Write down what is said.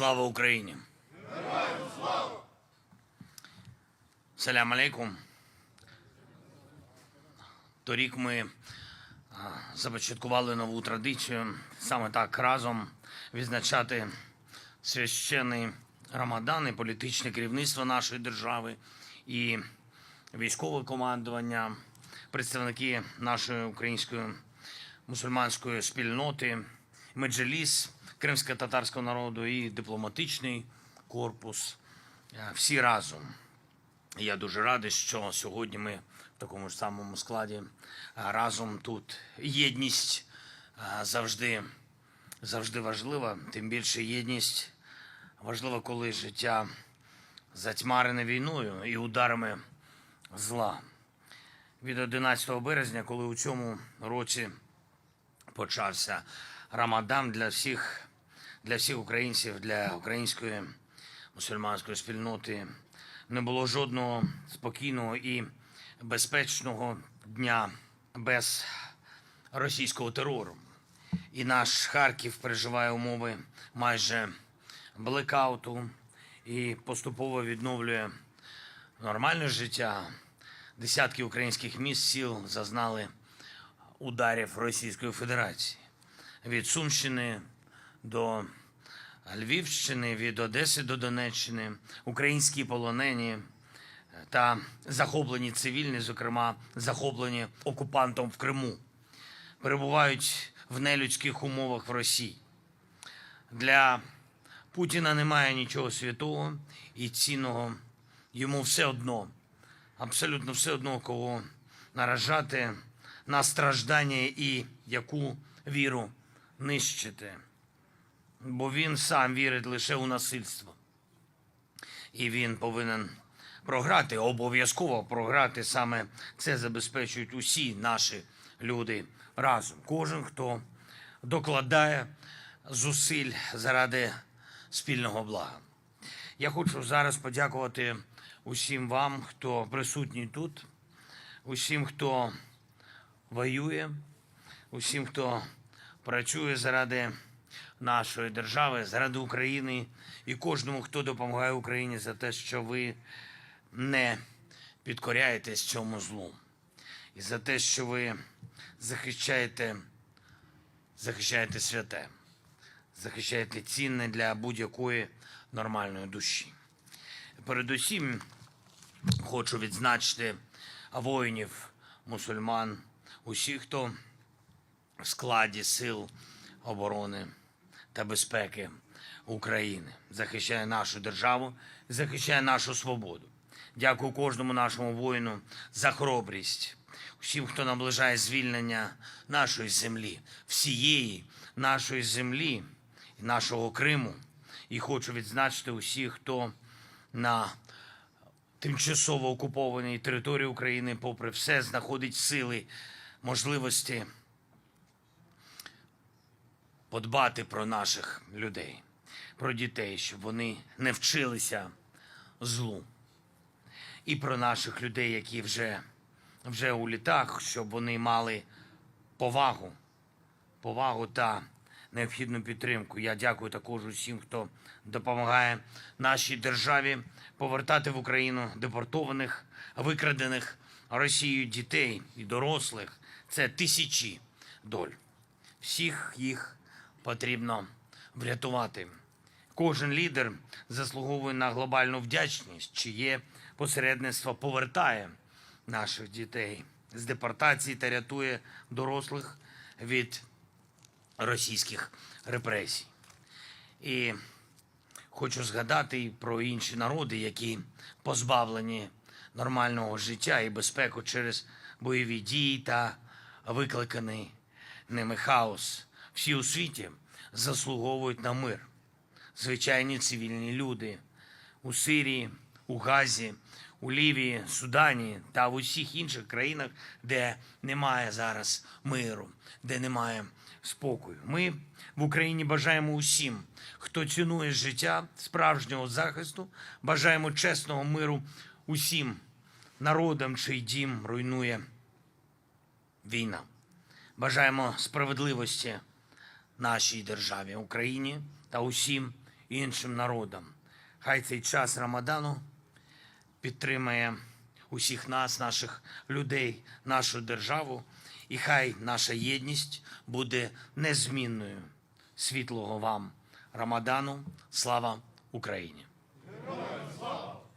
Слава Україні! Героям слава! Салям алейкум. Торік ми започаткували нову традицію саме так разом відзначати священний Рамадан і політичне керівництво нашої держави і військове командування, представники нашої української мусульманської спільноти, меджеліс кримсько-татарського народу і дипломатичний корпус. Е, Всі разом. Я дуже радий, що сьогодні ми в такому ж самому складі е, разом тут. Єдність е, завжди, завжди важлива, тим більше єдність важлива, коли життя затьмарене війною і ударами зла. Від 11 березня, коли у цьому році почався Рамадан для всіх, для всіх українців, для української мусульманської спільноти, не було жодного спокійного і безпечного дня без російського терору. І наш Харків переживає умови майже блекауту і поступово відновлює нормальне життя. Десятки українських міст сіл зазнали ударів Російської Федерації від Сумщини до Львівщини, від Одеси до Донеччини, українські полонені та захоплені цивільні, зокрема захоплені окупантом в Криму, перебувають в нелюдських умовах в Росії. Для Путіна немає нічого святого і цінного. Йому все одно, абсолютно все одно, кого наражати на страждання і яку віру нищити. Бо він сам вірить лише у насильство. І він повинен програти, обов'язково програти. Саме це забезпечують усі наші люди разом. Кожен, хто докладає зусиль заради спільного блага. Я хочу зараз подякувати усім вам, хто присутній тут, усім, хто воює, усім, хто працює заради нашої держави, заради України і кожному, хто допомагає Україні за те, що ви не підкоряєтесь цьому злу. І за те, що ви захищаєте, захищаєте святе, захищаєте цінне для будь-якої нормальної душі. Передусім хочу відзначити воїнів, мусульман, усіх, хто в складі сил оборони та безпеки України захищає нашу державу, захищає нашу свободу. Дякую кожному нашому воїну за хоробрість, всім, хто наближає звільнення нашої землі, всієї нашої землі нашого Криму. І хочу відзначити усіх, хто на тимчасово окупованій території України, попри все, знаходить сили, можливості подбати про наших людей, про дітей, щоб вони не вчилися злу. І про наших людей, які вже, вже у літах, щоб вони мали повагу, повагу та необхідну підтримку. Я дякую також усім, хто допомагає нашій державі повертати в Україну депортованих, викрадених Росією дітей і дорослих. Це тисячі доль. Всіх їх потрібно врятувати. Кожен лідер заслуговує на глобальну вдячність, чиє посередництво повертає наших дітей з депортації та рятує дорослих від російських репресій. І хочу згадати про інші народи, які позбавлені нормального життя і безпеку через бойові дії та викликаний ними хаос. Всі у світі заслуговують на мир. Звичайні цивільні люди у Сирії, у Газі, у Лівії, Судані та в усіх інших країнах, де немає зараз миру, де немає спокою. Ми в Україні бажаємо усім, хто цінує життя, справжнього захисту, бажаємо чесного миру усім народам, чий дім руйнує війна. Бажаємо справедливості нашій державі, Україні та усім іншим народам. Хай цей час Рамадану підтримає усіх нас, наших людей, нашу державу, і хай наша єдність буде незмінною. Світлого вам Рамадану, слава Україні! Слава!